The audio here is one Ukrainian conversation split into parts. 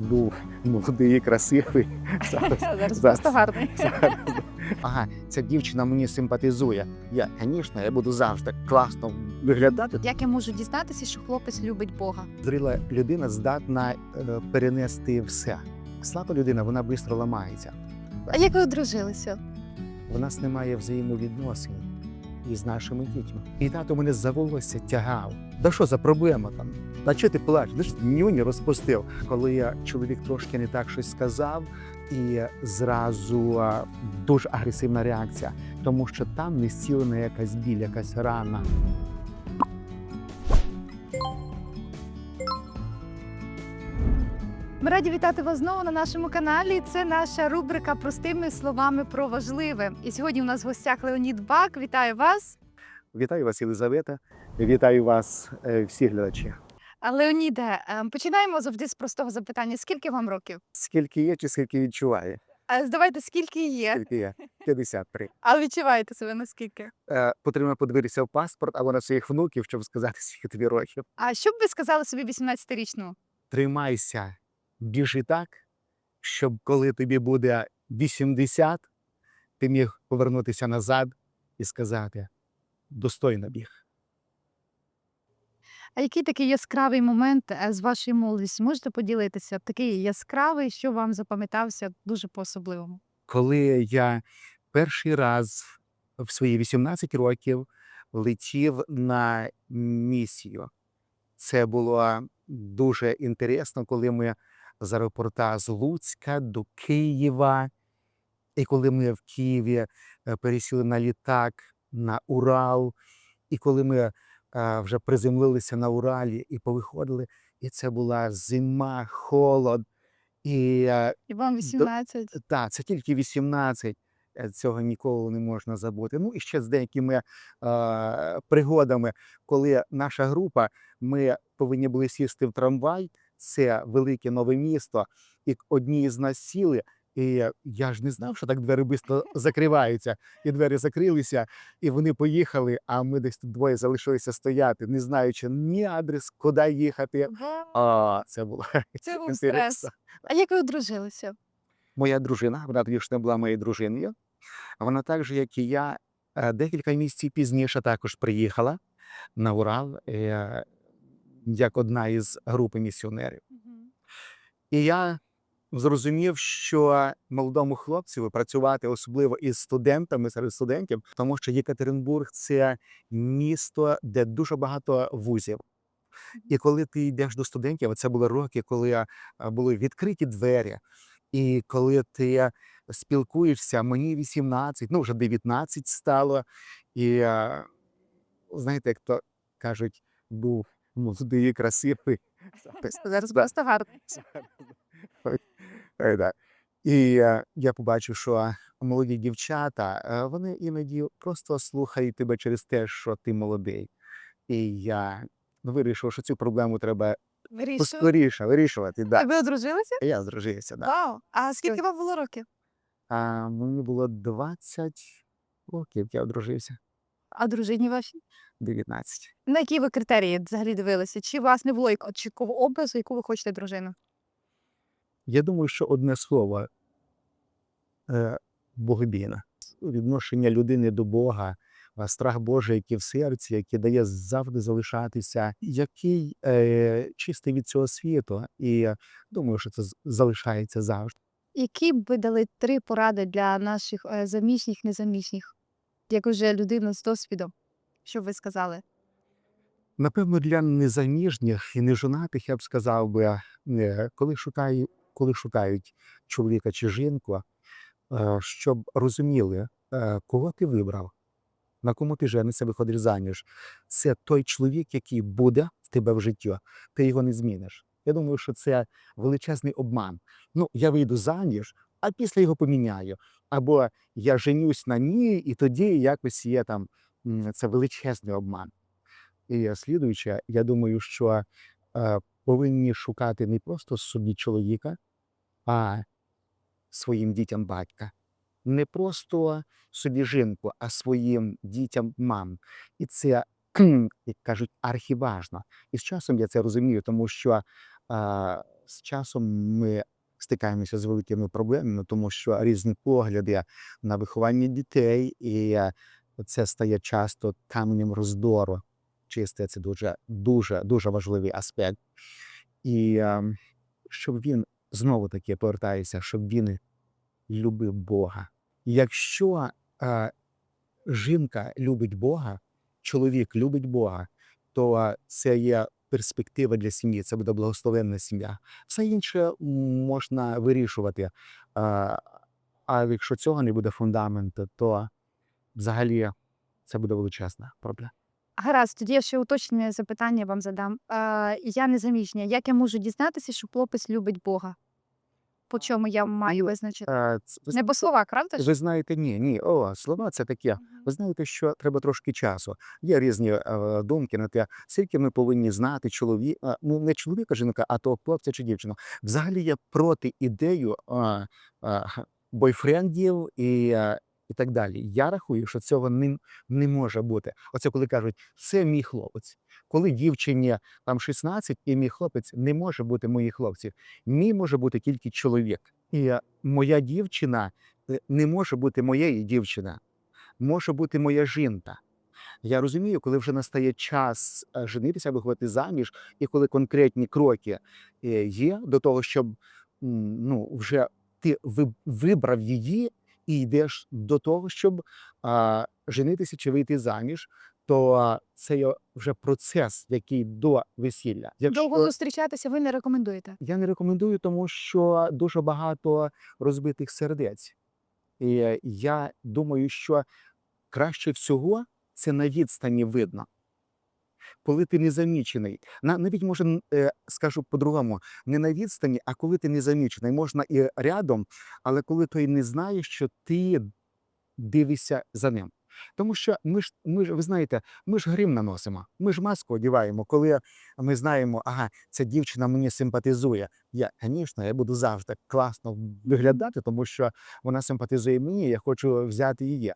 був молодий, красивий. Зараз, Зараз зараз. просто гарний. зараз. Ага, ця дівчина мені симпатизує. Я, звісно, я буду завжди класно виглядати. Як я можу дізнатися, що хлопець любить Бога? Зріла людина здатна е, перенести все. Слаба людина, вона швидко ламається. А як ви одружилися? У нас немає взаємовідносин із нашими дітьми. І тато мене за волосся тягав. Да що за проблема там? Та чого ти плачеш? Ти ж нюні розпустив. Коли я чоловік трошки не так щось сказав, і зразу дуже агресивна реакція, тому що там не зцілена якась біль, якась рана. Ми раді вітати вас знову на нашому каналі. Це наша рубрика Простими словами про важливе. І сьогодні у нас в гостях Леонід Бак. Вітаю вас. Вітаю вас, Єлизавета. Вітаю вас, е, всі глядачі. Леоніде, е, починаємо завжди з простого запитання: скільки вам років? Скільки є, чи скільки відчуває? А здавайте, скільки є, Скільки є? 53. а відчуваєте себе наскільки? Е, потрібно подивитися в паспорт або на своїх внуків, щоб сказати, скільки тобі років. А що б ви сказали собі 18-річному? Тримайся, біжи так, щоб коли тобі буде 80, ти міг повернутися назад і сказати: достойно біг. А який такий яскравий момент е, з вашої молодості? Можете поділитися? Такий яскравий, що вам запам'ятався дуже по-особливому? Коли я перший раз в свої 18 років летів на місію, це було дуже інтересно, коли ми з аеропорта з Луцька до Києва, і коли ми в Києві е, пересіли на літак на Урал, і коли ми е, вже приземлилися на Уралі і повиходили, і це була зима, холод. І е, І вам 18. так, це тільки 18. е, Цього ніколи не можна забути. Ну і ще з деякими е, пригодами, коли наша група, ми повинні були сісти в трамвай. Це велике нове місто, і одні з нас сіли. І я ж не знав, що так двері швидко закриваються. І двері закрилися, і вони поїхали. А ми десь тут двоє залишилися стояти, не знаючи ні адрес, куди їхати. А це було Це був стрес. А як ви одружилися? Моя дружина, вона тоді ж не була моєю дружиною. Вона так же, як і я, е, декілька місяців пізніше також приїхала на Урал е, як одна із групи місіонерів. І я зрозумів, що молодому хлопцю працювати особливо із студентами серед студентів, тому що Єкатеринбург це місто, де дуже багато вузів. І коли ти йдеш до студентів, це були роки, коли е, були відкриті двері, і коли ти спілкуєшся, мені 18, ну вже 19 стало. І е, знаєте, як то кажуть, був молодий, красивий. Зараз просто гарний. Е. І е, я побачив, що молоді дівчата, е, вони іноді просто слухають тебе через те, що ти молодий. І я вирішив, що цю проблему треба Вирішую. поскоріше вирішувати. А Да. ви одружилися? Я здружився, да. Вау! А скільки вам було років? А мені було 20 років, я одружився, А дружині вашій? 19. На які ви критерії взагалі дивилися? Чи у вас не було чіткого образу, яку ви хочете дружину? Я думаю, що одне слово е, богобійна. Відношення людини до Бога, а страх Божий, який в серці, який дає завжди залишатися, який е, чистий від цього світу. І думаю, що це з- залишається завжди. Які б ви дали три поради для наших е, заміжніх, незаміжніх, як уже людина з досвідом? Що ви сказали? Напевно, для незаміжніх і нежонатих я б сказав би, е, коли шукаю, коли шукають чоловіка чи жінку, е, щоб розуміли, е, кого ти вибрав, на кому ти женишся, виходиш заміж. Це той чоловік, який буде в тебе в житті, ти його не зміниш. Я думаю, що це величезний обман. Ну, я вийду заміж, а після його поміняю. Або я женюсь на ній, і тоді якось є там це величезний обман. І слідуюче, я думаю, що е, повинні шукати не просто собі чоловіка, а своїм дітям батька. Не просто собі жінку, а своїм дітям мам. І це, як кажуть, архіважно. І з часом я це розумію, тому що е, з часом ми стикаємося з великими проблемами, тому що різні погляди на виховання дітей, і е, це стає часто каменем роздору. Чисте це дуже, дуже, дуже важливий аспект. І е, щоб він знову таки повертається, щоб він любив Бога. Якщо е, жінка любить Бога, чоловік любить Бога, то е, це є перспектива для сім'ї, це буде благословенна сім'я. Все інше можна вирішувати. А якщо цього не буде фундаменту, то взагалі це буде величезна проблема. Гаразд, тоді я ще уточнене запитання вам задам. Е, я незаміжня. Як я можу дізнатися, що хлопець любить Бога? По чому я маю визначити? Е, ц- Не по словах, правда ж? Ви знаєте, ні, ні, о, слова це таке. Ви знаєте, що треба трошки часу. Є різні е, думки на те, скільки ми повинні знати чоловіка, ну не чоловіка, жінка, а то хлопця чи дівчину. Взагалі я проти ідею е, е, бойфрендів і, е, і так далі. Я рахую, що цього не, не може бути. Оце коли кажуть, це мій хлопець. Коли дівчині там 16 і мій хлопець не може бути моїх хлопців. Мій може бути тільки чоловік. І моя дівчина е, не може бути моєї дівчина, може бути моя жінка. Я розумію, коли вже настає час е, женитися, виходити заміж, і коли конкретні кроки е, є до того, щоб ну, вже ти вибрав її і йдеш до того, щоб а, женитися чи вийти заміж, то а, це є вже процес, який до весілля. Довго зустрічатися ви не рекомендуєте. Я не рекомендую, тому що дуже багато розбитих сердець. І е, я думаю, що краще всього це на відстані видно. Коли ти не замічений, На- навіть може, е, скажу по-другому, не на відстані, а коли ти не замічений, можна і рядом, але коли той не знає, що ти дивишся за ним. Тому що ми ж, ми ж, ви знаєте, ми ж грим наносимо, ми ж маску одягаємо, коли ми знаємо, ага, ця дівчина мені симпатизує. Я, звісно, я буду завжди класно виглядати, тому що вона симпатизує мені, я хочу взяти її.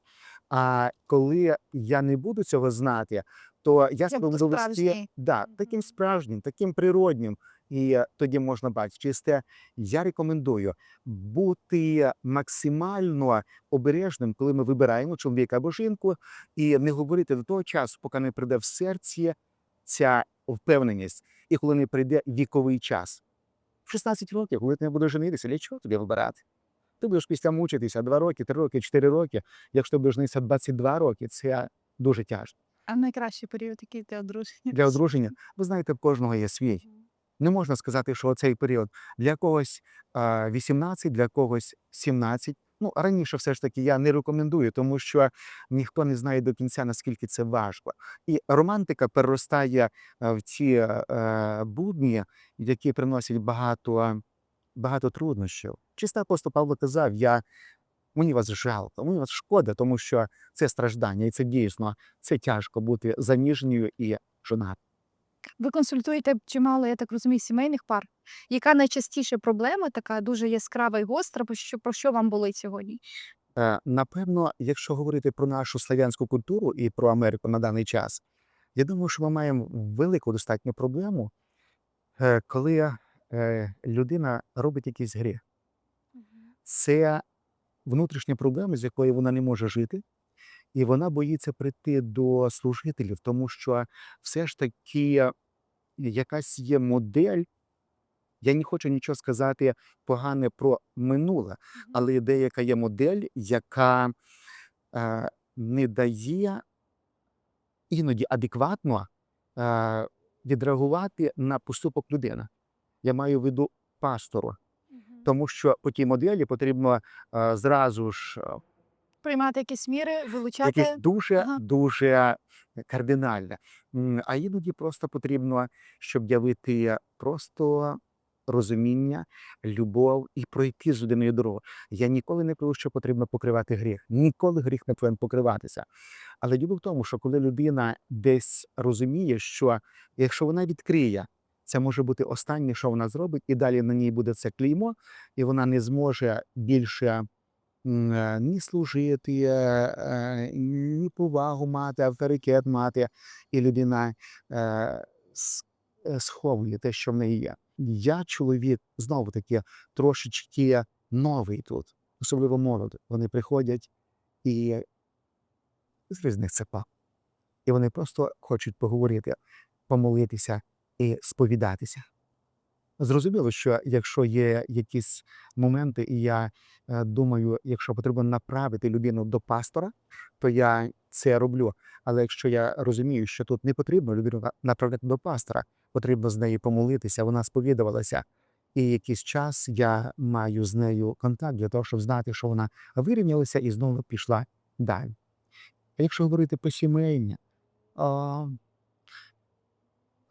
А коли я не буду цього знати, то я себе буду вести да, таким справжнім, таким природнім. І е, тоді можна бачити. Через те я рекомендую бути максимально обережним, коли ми вибираємо чоловіка або жінку, і не говорити до того часу, поки не прийде в серці ця впевненість, і коли не прийде віковий час. В 16 років, коли ти не будеш женитися, для чого тобі вибирати? Ти будеш після мучитися 2 роки, 3 роки, 4 роки. Якщо ти будеш женитися 22 роки, це дуже тяжко. А найкращий період, який для одруження? Для одруження, ви знаєте, в кожного є свій. Не можна сказати, що цей період для когось а, 18, для когось 17. Ну, раніше все ж таки я не рекомендую, тому що ніхто не знає до кінця, наскільки це важко. І романтика переростає в ці будні, які приносять багато, багато труднощів. Чисто апостол Павло казав: я, мені вас жалко, мені вас шкода, тому що це страждання, і це дійсно це тяжко бути заміжньою і жонатою. Ви консультуєте чимало, я так розумію, сімейних пар. Яка найчастіша проблема, така дуже яскрава і гостра, про що, про що вам болить сьогодні? Е, Напевно, якщо говорити про нашу слав'янську культуру і про Америку на даний час, я думаю, що ми маємо велику достатньо проблему, е, коли е, людина робить якийсь гріх. Це внутрішня проблема, з якою вона не може жити, і вона боїться прийти до служителів, тому що все ж таки якась є модель. Я не хочу нічого сказати погане про минуле, але деяка є модель, яка е, не дає іноді адекватно е, відреагувати на поступок людини. Я маю в виду пастору, тому що по тій моделі потрібно е, зразу ж е, Приймати якісь міри, вилучати. якесь дуже Ага. дуже кардинальне. А іноді просто потрібно, щоб явити просто розуміння, любов і пройти з людиною дорогу. Я ніколи не кажу, що потрібно покривати гріх. Ніколи гріх не повинен покриватися. Але діло в тому, що коли людина десь розуміє, що якщо вона відкриє, це може бути останнє, що вона зробить, і далі на ній буде це клеймо, і вона не зможе більше е, ні служити, е, е, ні повагу мати, авторитет мати, і людина е, е, сховує те, що в неї є. Я чоловік знову таки трошечки новий тут, особливо молоді. Вони приходять і з різних цепа. І вони просто хочуть поговорити, помолитися і сповідатися. Зрозуміло, що якщо є якісь моменти, і я е, думаю, якщо потрібно направити людину до пастора, то я це роблю. Але якщо я розумію, що тут не потрібно людину направляти до пастора, потрібно з нею помолитися, вона сповідувалася. І якийсь час я маю з нею контакт для того, щоб знати, що вона вирівнялася і знову пішла далі. А якщо говорити про сімейне, а,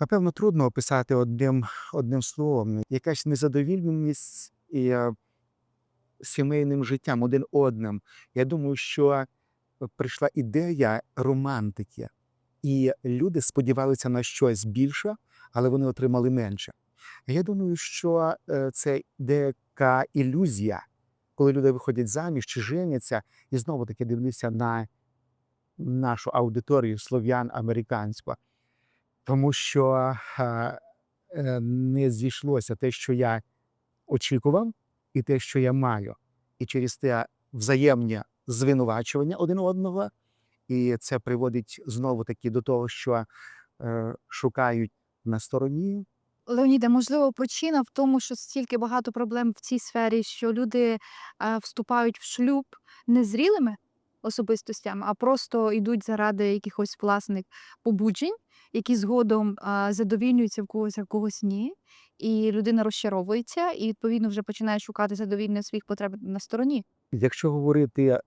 напевно, трудно описати одним, одним словом. Якась незадовільність і е, сімейним життям один одним. Я думаю, що прийшла ідея романтики, і люди сподівалися на щось більше, але вони отримали менше. Я думаю, що е, це деяка ілюзія, коли люди виходять заміж чи женяться, і знову таки дивлюся на нашу аудиторію слов'ян американську, тому що е, е, не зійшлося те, що я очікував, і те, що я маю. І через те взаємне звинувачування один одного, і це приводить знову таки до того, що е, шукають на стороні. Леоніде, можливо, причина в тому, що стільки багато проблем в цій сфері, що люди е, вступають в шлюб незрілими особистостями, а просто йдуть заради якихось власних побуджень, які згодом задовільнюються в когось, а в когось ні. І людина розчаровується, і відповідно вже починає шукати задовільнення своїх потреб на стороні. Якщо говорити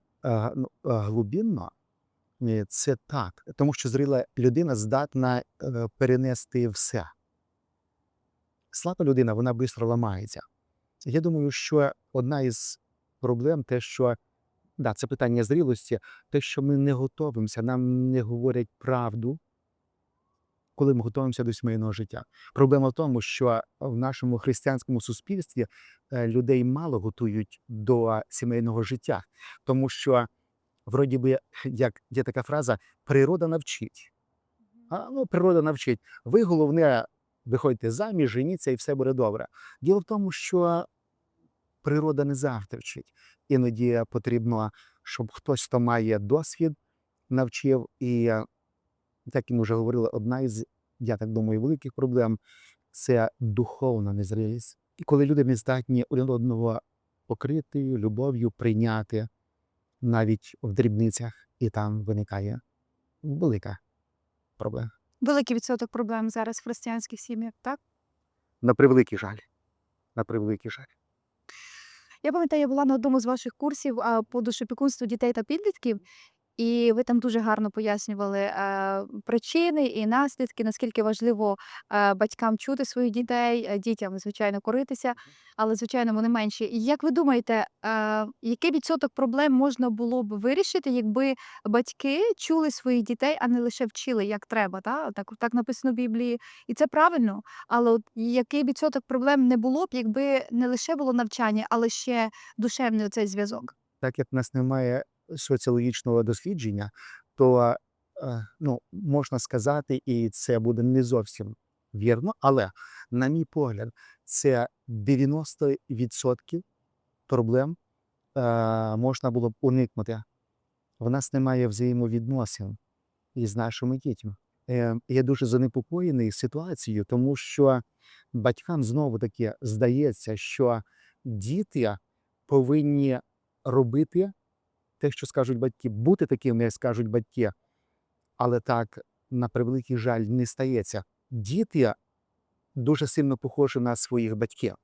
ну, глибинно, е, це так, тому що зріла людина здатна е, перенести все. Слаба людина, вона швидко ламається. Я думаю, що одна із проблем те, що да, це питання зрілості, те, що ми не готовимося, нам не говорять правду, коли ми готуємося до сімейного життя. Проблема в тому, що в нашому християнському суспільстві е, людей мало готують до сімейного життя, тому що, вроді би, як є така фраза, природа навчить. А, ну, природа навчить. Ви головне виходьте заміж, женіться і все буде добре. Діло в тому, що природа не завжди вчить. Іноді потрібно, щоб хтось, хто має досвід, навчив. І, е, як ми вже говорили, одна із, я так думаю, великих проблем це духовна незрілість. І коли люди не здатні один одного покрити любов'ю, прийняти навіть в дрібницях, і там виникає велика проблема. Великий відсоток проблем зараз в християнських сім'ях, так? На превеликий жаль. На превеликий жаль. Я пам'ятаю, я була на одному з ваших курсів по душопікунству дітей та підлітків, і ви там дуже гарно пояснювали е, причини і наслідки, наскільки важливо е, батькам чути своїх дітей, е, дітям, звичайно, коритися, але, звичайно, вони менші. Як ви думаєте, який відсоток проблем можна було б вирішити, якби батьки чули своїх дітей, а не лише вчили, як треба? Та? Так, так написано в Біблії. І це правильно. Але от який відсоток проблем не було б, якби не лише було навчання, але ще душевний оцей зв'язок? Так як в нас немає соціологічного дослідження, то е, ну, можна сказати, і це буде не зовсім вірно, але, на мій погляд, це 90% проблем е, можна було б уникнути. В нас немає взаємовідносин із нашими дітьми. Е, я дуже занепокоєний ситуацією, тому що батькам знову таки здається, що діти повинні робити те, що скажуть батьки, бути такими, як скажуть батьки. Але так, на превеликий жаль, не стається. Діти дуже сильно похожі на своїх батьків.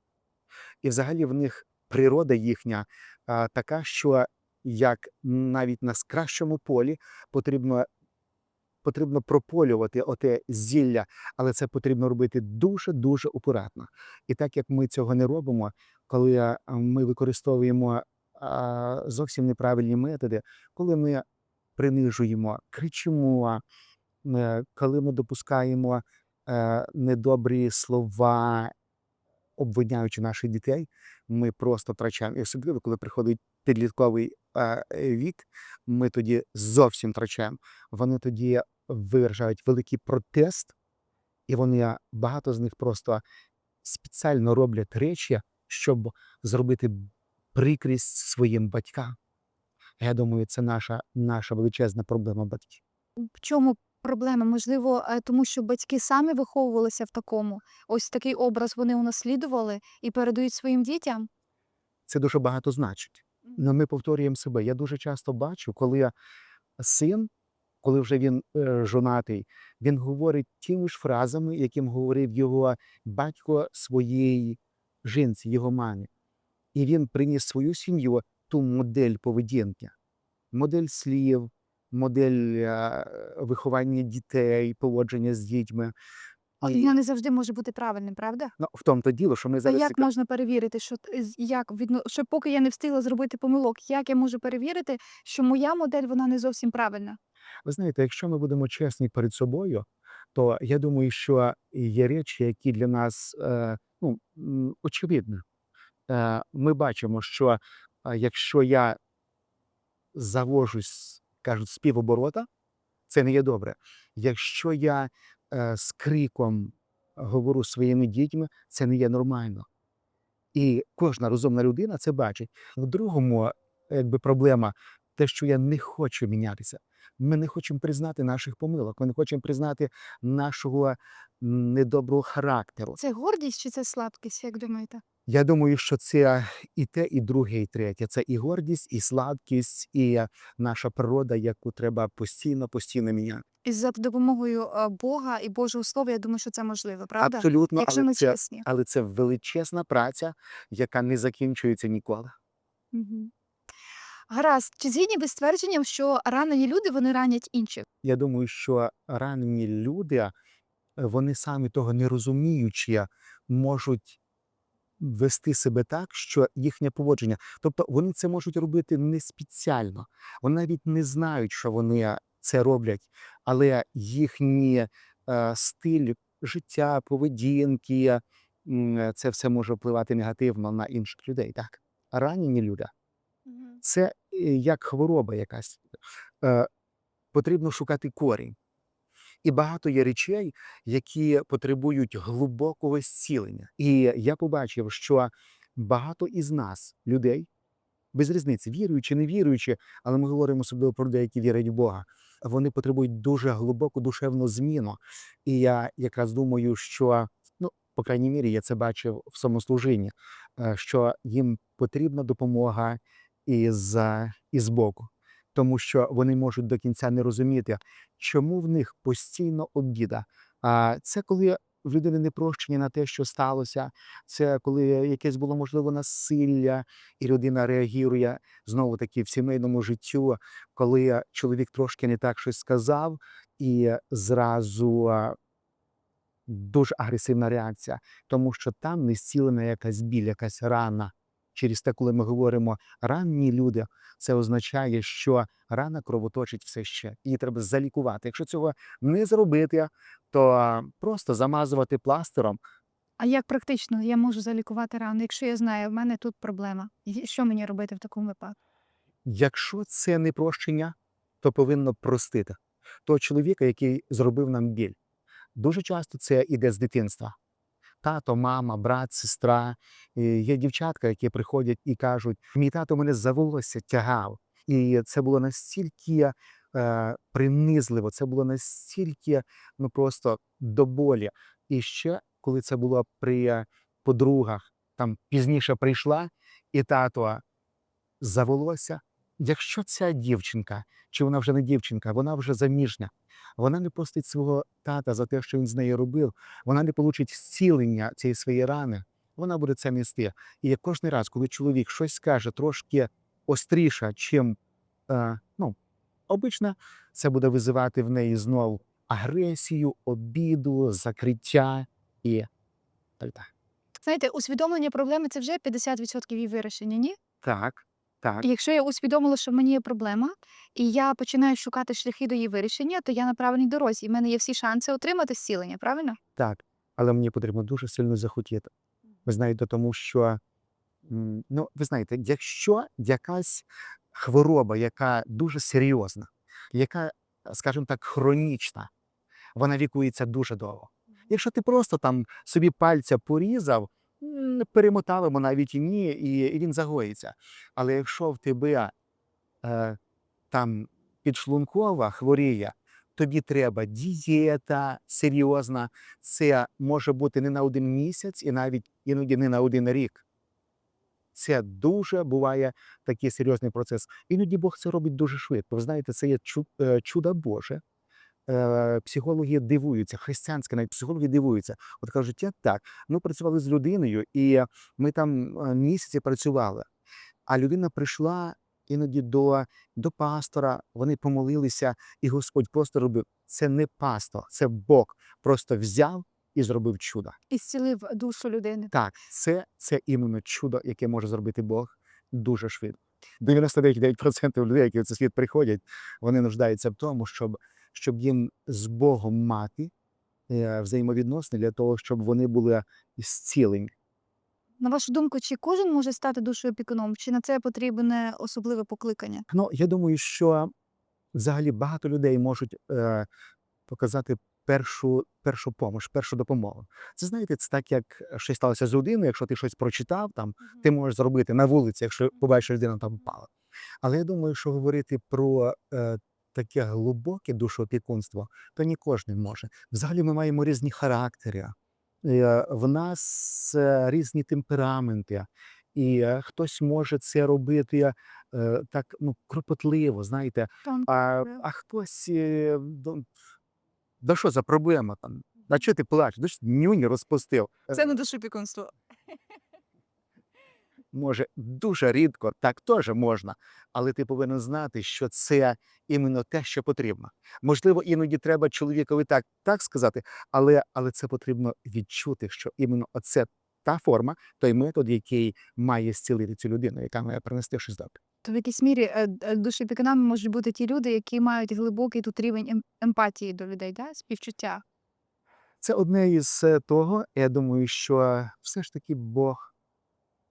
І взагалі в них природа їхня а, така, що як навіть на кращому полі потрібно, потрібно прополювати оте зілля, але це потрібно робити дуже-дуже акуратно. І так як ми цього не робимо, коли ми використовуємо зовсім неправильні методи, коли ми принижуємо, кричимо, е, коли ми допускаємо е, недобрі слова, обвиняючи наших дітей, ми просто втрачаємо. І особливо, коли приходить підлітковий е, вік, ми тоді зовсім втрачаємо. Вони тоді виражають великий протест, і вони багато з них просто спеціально роблять речі, щоб зробити прикрість своїм батькам. Я думаю, це наша, наша величезна проблема батьків. В чому проблема? Можливо, е, тому що батьки самі виховувалися в такому. Ось такий образ вони унаслідували і передають своїм дітям. Це дуже багато значить. Ну, ми повторюємо себе. Я дуже часто бачу, коли син, коли вже він е, жонатий, він говорить тими ж фразами, яким говорив його батько своїй жінці, його мамі. І він приніс свою сім'ю ту модель поведінки, модель слів, модель е, виховання дітей, поводження з дітьми. Вона не завжди може бути правильним, правда? ну, в тому то діло, що ми А як можна перевірити, що як відно, що поки я не встигла зробити помилок, як я можу перевірити, що моя модель вона не зовсім правильна? Ви знаєте, якщо ми будемо чесні перед собою, то я думаю, що є речі, які для нас е, ну, очевидні. Е, ми бачимо, що якщо я завожусь, кажуть, з півоборота, це не є добре. Якщо я е, з криком говорю своїми дітьми, це не є нормально. І кожна розумна людина це бачить. В другому, якби проблема, те, що я не хочу мінятися. Ми не хочемо признати наших помилок, ми не хочемо признати нашого недоброго характеру. Це гордість чи це слабкість, як думаєте? Я думаю, що це і те, і друге, і третє. Це і гордість, і слабкість, і наша природа, яку треба постійно, постійно міняти. І за допомогою е, Бога і Божого Слова, я думаю, що це можливо, правда? Абсолютно, Якщо але ми це, чесні. але це величезна праця, яка не закінчується ніколи. Мгм. Гаразд, чи згідні ви з твердженням, що ранені люди вони ранять інших? Я думаю, що ранені люди, вони самі того не розуміючи, можуть вести себе так, що їхнє поводження. Тобто вони це можуть робити не спеціально. Вони навіть не знають, що вони це роблять, але їхній е, стиль життя, поведінки, це все може впливати негативно на інших людей. Так, ранені люди це е, як хвороба якась. Е, потрібно шукати корінь. І багато є речей, які потребують глибокого зцілення. І я побачив, що багато із нас, людей, без різниці, віруючи, не віруючи, але ми говоримо особливо про людей, які вірять в Бога. Вони потребують дуже глибоку душевну зміну. І я якраз думаю, що, ну, по крайній мірі, я це бачив в самослужінні, е, що їм потрібна допомога із, е, із боку тому що вони можуть до кінця не розуміти, чому в них постійно обіда. А це коли в людини не прощення на те, що сталося, це коли якесь було можливо насилля, і людина реагує знову таки в сімейному життю, коли чоловік трошки не так щось сказав, і зразу дуже агресивна реакція, тому що там не зцілена якась біль, якась рана. Через те, коли ми говоримо ранні люди, це означає, що рана кровоточить все ще. Її треба залікувати. Якщо цього не зробити, то просто замазувати пластиром. А як практично я можу залікувати рану, якщо я знаю, в мене тут проблема? Що мені робити в такому випадку? Якщо це не прощення, то повинно простити того чоловіка, який зробив нам біль. Дуже часто це іде з дитинства. Тато, мама, брат, сестра. Є дівчатка, які приходять і кажуть: мій тато мене за волосся тягав. І це було настільки е, принизливо, це було настільки ну просто до болі. І ще коли це було при подругах, там пізніше прийшла, і тато за волосся. Якщо ця дівчинка, чи вона вже не дівчинка, вона вже заміжня, вона не простить свого тата за те, що він з нею робив, вона не получить зцілення цієї своєї рани, вона буде це нести. І кожен раз, коли чоловік щось скаже трошки остріше, чим е, ну, обично, це буде визивати в неї знову агресію, обіду, закриття і так далі. Знаєте, усвідомлення проблеми це вже 50% її вирішення, ні? Так, так. І якщо я усвідомила, що в мені є проблема, і я починаю шукати шляхи до її вирішення, то я на правильній дорозі. І в мене є всі шанси отримати зцілення, правильно? Так, але мені потрібно дуже сильно захотіти. Ви знаєте, тому що, ну, ви знаєте, якщо якась хвороба, яка дуже серйозна, яка, скажімо так, хронічна, вона вікується дуже довго. Якщо ти просто там собі пальця порізав, м, перемотав навіть і ні, і, і він загоїться. Але якщо в тебе е, там підшлункова хворіє, тобі треба дієта серйозна. Це може бути не на один місяць і навіть іноді не на один рік. Це дуже буває такий серйозний процес. Іноді Бог це робить дуже швидко. Ви знаєте, це є е, чудо Боже. Е, Психологи дивуються, християнські навіть психологи дивуються. От кажуть, як так? Ми працювали з людиною, і ми там е, місяці працювали. А людина прийшла іноді до, до пастора, вони помолилися, і Господь просто робив. Це не пастор, це Бог просто взяв і зробив чудо. І зцілив душу людини. Так, це, це іменно чудо, яке може зробити Бог дуже швидко. 99% людей, які в цей світ приходять, вони нуждаються в тому, щоб, щоб їм з Богом мати е, взаємовідносини для того, щоб вони були зцілені. На вашу думку, чи кожен може стати душою опікуном, чи на це потрібне особливе покликання? Ну, я думаю, що взагалі багато людей можуть е, показати першу, першу помощ, першу допомогу. Це знаєте, це так, як щось сталося з людиною, якщо ти щось прочитав, там ти можеш зробити на вулиці, якщо побачиш, що людина там впала. Але я думаю, що говорити про е, таке глибоке душоопікунство, то не кожен може. Взагалі ми маємо різні характери. Е, в нас е, різні темпераменти, і е, хтось може це робити так ну, кропотливо, знаєте, а, а хтось. до- Да що за проблема там? А чого ти плачеш? Нюні розпустив. Е, не душопікунство. Може дуже рідко, так теж можна, але ти повинен знати, що це іменно те, що потрібно. Можливо, іноді треба чоловікові так, так сказати, але, але це потрібно відчути, що іменно оце та форма, той метод, який має зцілити цю людину, яка має принести щось добре. То в якійсь мірі е, е, можуть бути ті люди, які мають глибокий тут рівень ем- емпатії до людей, да? співчуття. Це одне із е, того. Я думаю, що все ж таки Бог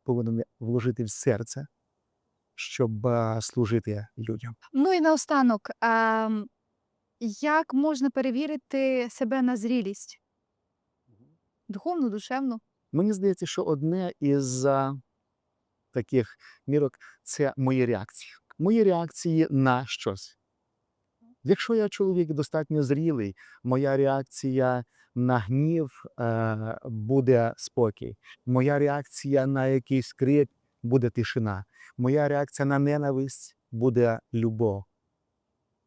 повинен вложити в серце, щоб е, служити людям. Ну і наостанок, а, як можна перевірити себе на зрілість? Духовну, душевну? Мені здається, що одне із таких мірок це мої реакції. Мої реакції на щось. Якщо я чоловік достатньо зрілий, моя реакція на гнів е, буде спокій. Моя реакція на якийсь крик буде тишина. Моя реакція на ненависть буде любов.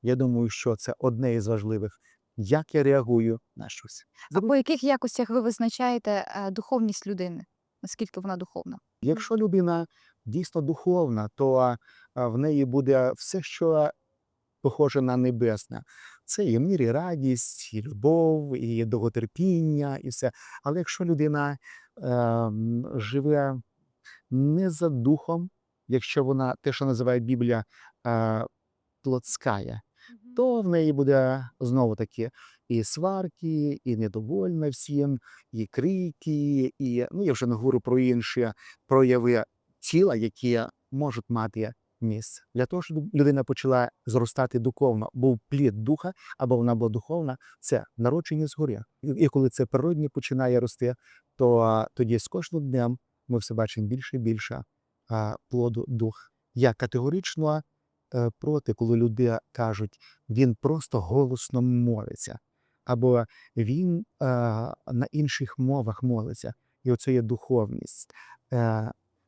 Я думаю, що це одне із важливих. Як я реагую на щось. А по яких якостях ви визначаєте е, духовність людини? Наскільки вона духовна? Якщо людина дійсно духовна, то в неї буде все, що похоже на небесне. Це і мир, і радість, і любов, і довготерпіння, і все. Але якщо людина е, живе не за духом, якщо вона те, що називає Біблія, е, плотская, то в неї буде знову таки і сварки, і недовольна всім, і крики, і ну я вже не говорю про інші прояви тіла, які можуть мати місце. Для того, щоб людина почала зростати духовно, був плід духа, або вона була духовна, це народження згоря. І коли це природне починає рости, то тоді з кожним днем ми все бачимо більше і більше плоду дух. Я категорично е, проти, коли люди кажуть, він просто голосно молиться, або він е, на інших мовах молиться. І оце є духовність.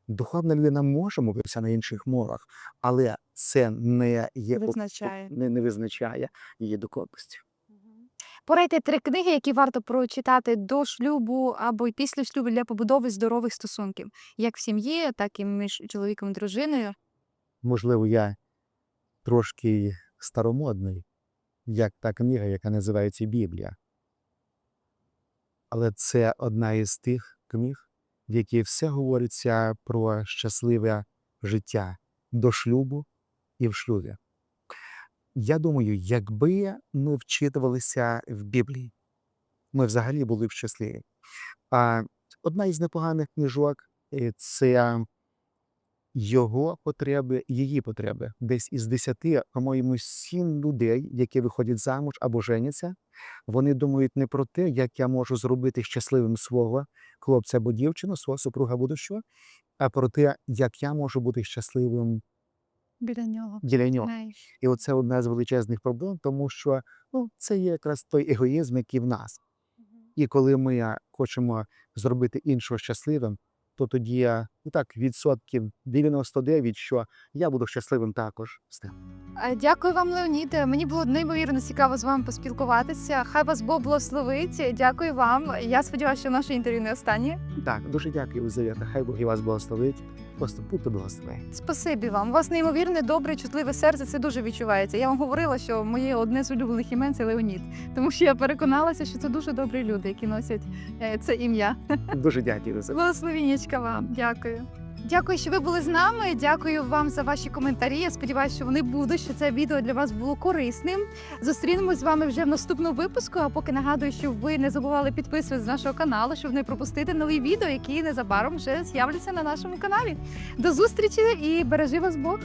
Духовна людина може молитися на інших мовах, але це не є Визначає. не, не визначає її духовності. Порадьте три книги, які варто прочитати до шлюбу або й після шлюбу для побудови здорових стосунків, як в сім'ї, так і між чоловіком і дружиною. Можливо, я трошки старомодний, як та книга, яка називається Біблія. Але це одна із тих книг, в якій все говориться про щасливе життя до шлюбу і в шлюбі. Я думаю, якби ми вчитувалися в Біблії, ми взагалі були б щасливі. А одна із непоганих книжок це його потреби, її потреби. Десь із десяти, по-моєму, сім людей, які виходять замуж або женяться, вони думають не про те, як я можу зробити щасливим свого хлопця або дівчину, свого супруга будущого, а про те, як я можу бути щасливим Біля нього. біля нього. І оце одна з величезних проблем, тому що ну, це є якраз той егоїзм, який в нас. І коли ми хочемо зробити іншого щасливим, то тоді ну так відсотків 99, що я буду щасливим також з тим. Е, Дякую вам, Леонід. Мені було неймовірно цікаво з вами поспілкуватися. Хай вас Бог благословить. Дякую вам. Я сподіваюся, що наше інтерв'ю не останнє. Так, дуже дякую, Єлизавета. Хай Бог і вас благословить. Просто будьте благословені. Спасибі вам. У вас неймовірне, добре, чутливе серце. Це дуже відчувається. Я вам говорила, що моє одне з улюблених імен це Леонід, тому що я переконалася, що це дуже добрі люди, які носять е, це ім'я. Дуже дякую, Єлизавета. Благословіннячка вам. Дякую. Дякую, що ви були з нами. Дякую вам за ваші коментарі. Я сподіваюся, що вони будуть, що це відео для вас було корисним. Зустрінемось з вами вже в наступному випуску. А поки нагадую, щоб ви не забували підписуватися з нашого каналу, щоб не пропустити нові відео, які незабаром вже з'являться на нашому каналі. До зустрічі і бережи вас Бог!